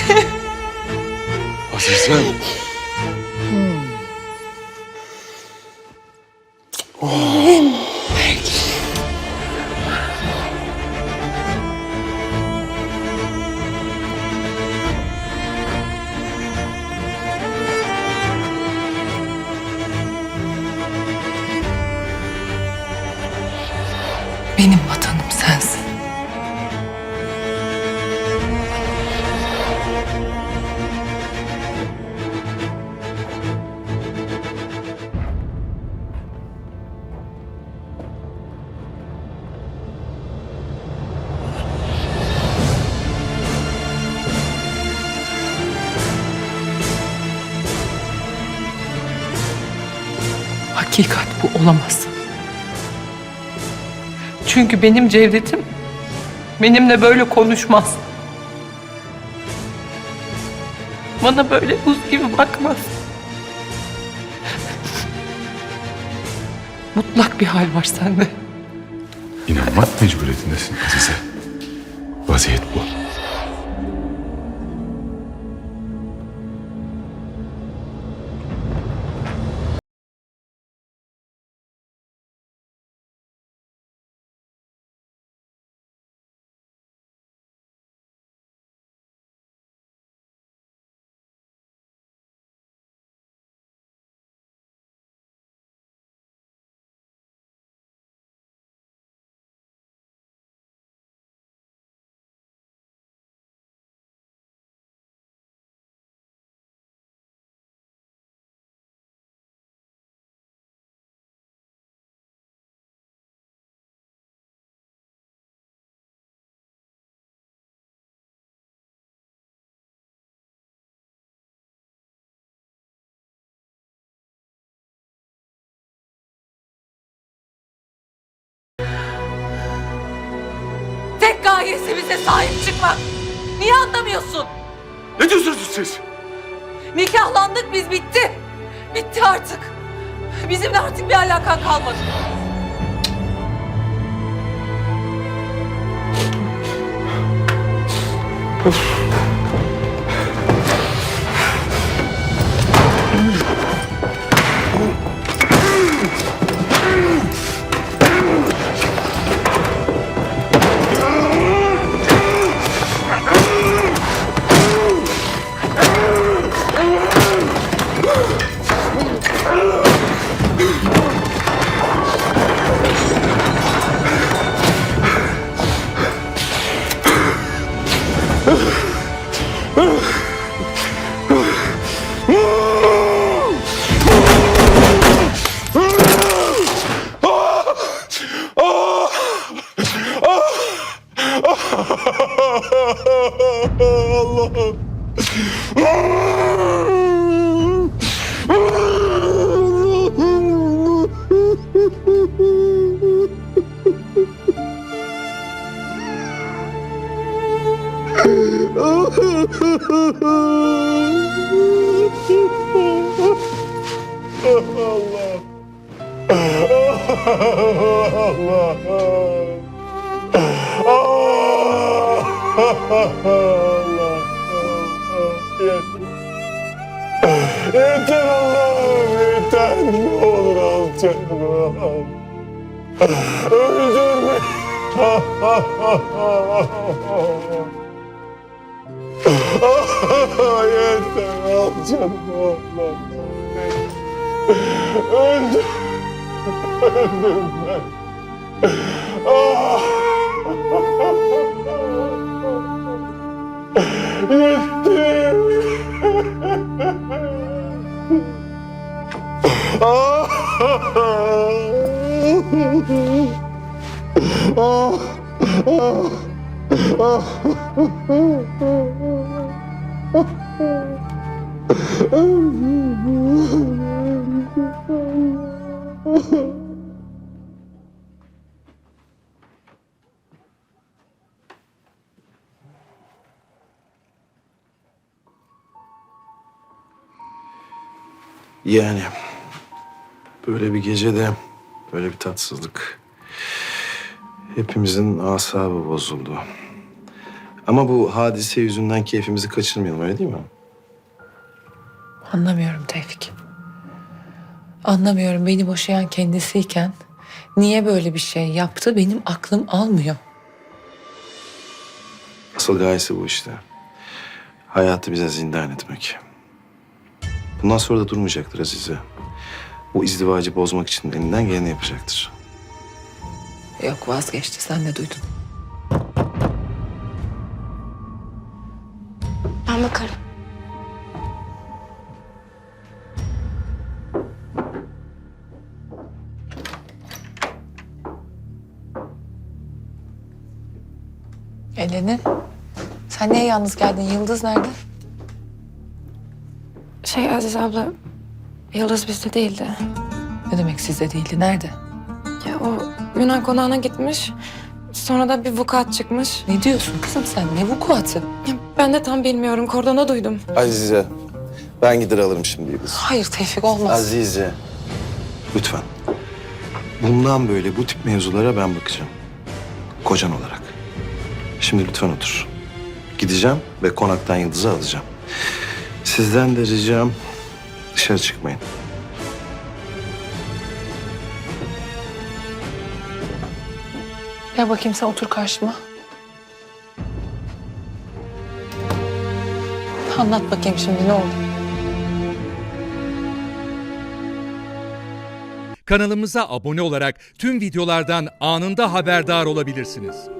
gitti. Azizem. Benim vatanım Hakikat bu olamaz. Çünkü benim Cevdet'im benimle böyle konuşmaz. Bana böyle buz gibi bakmaz. Mutlak bir hal var sende. İnanmak mecburiyetindesin Azize. Vaziyet bu. Bize sahip çıkmak. Niye anlamıyorsun? Ne diyorsunuz siz? Nikahlandık biz bitti. Bitti artık. Bizimle artık bir alakan kalmadı. Allah'ım. Allah. Allah. Allah. Yeter. Allah'ım yeter. Ne olur al canımı. Öldürme. Yeter al canımı Allah'ım. Öldür. Öldürme. Yani böyle bir gecede böyle bir tatsızlık. Hepimizin asabı bozuldu. Ama bu hadise yüzünden keyfimizi kaçırmayalım öyle değil mi? Anlamıyorum Tevfik. Anlamıyorum beni boşayan kendisiyken niye böyle bir şey yaptı benim aklım almıyor. Asıl gayesi bu işte. Hayatı bize zindan etmek. Bundan sonra da durmayacaktır Azize. Bu izdivacı bozmak için elinden geleni yapacaktır. Yok vazgeçti sen de duydun. Eleni sen niye yalnız geldin? Yıldız nerede? Şey Aziz abla, Yıldız bizde değildi. Ne demek sizde değildi? Nerede? Ya o Yunan konağına gitmiş. Sonra da bir vukuat çıkmış. Ne diyorsun kızım sen? Ne vukuatı? Ya ben de tam bilmiyorum. Kordona duydum. Azize, ben gider alırım şimdi Yıldız. Hayır Tevfik olmaz. Azize. Lütfen. Bundan böyle bu tip mevzulara ben bakacağım. Kocan olarak. Şimdi lütfen otur. Gideceğim ve konaktan Yıldız'ı alacağım. Sizden de ricam dışarı çıkmayın. Gel bakayım sen otur karşıma. Anlat bakayım şimdi ne oldu? Kanalımıza abone olarak tüm videolardan anında haberdar olabilirsiniz.